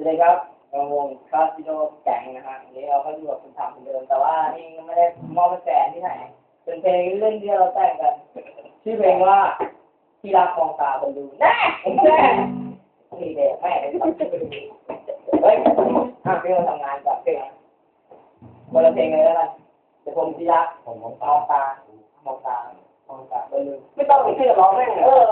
สวัสดีครับเราวงคาสิโนแก๊งนะฮะวันนี้เราก็อยู่กับคุณถามเหมือนเดิม แต่ว่านี่ไม่ได้มอบเป็นแสนที่ไหน เป็นเพลงเรื่องเดียวเราแต่งกัน ชื่อเพลงว่าที่รักมองตาบนดูแน่แน่นี่เด็กแม่ไอ้สัตว์เฮ้ยอะเพลงเราทำงานกับเพลงคนละเพลงเลยแล้วกันเดี๋ยวผมที่รักผมมองตามองตามองตาบนดูไม่ต้องเชื่อร้องแม่งเออ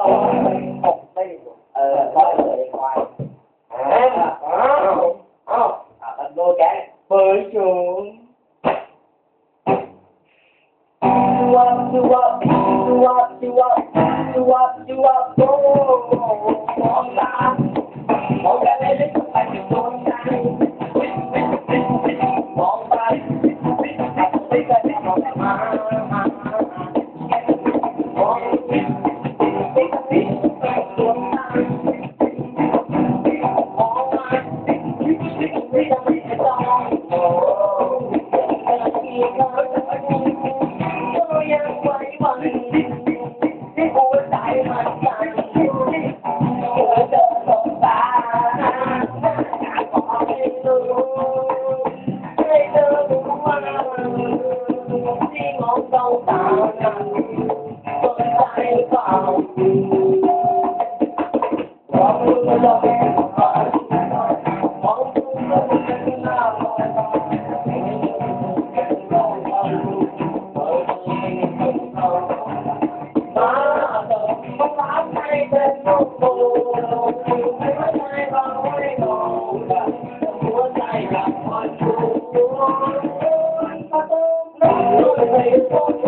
องมามองไปกันไปดวงตามองมาไม่ต้อง ม อ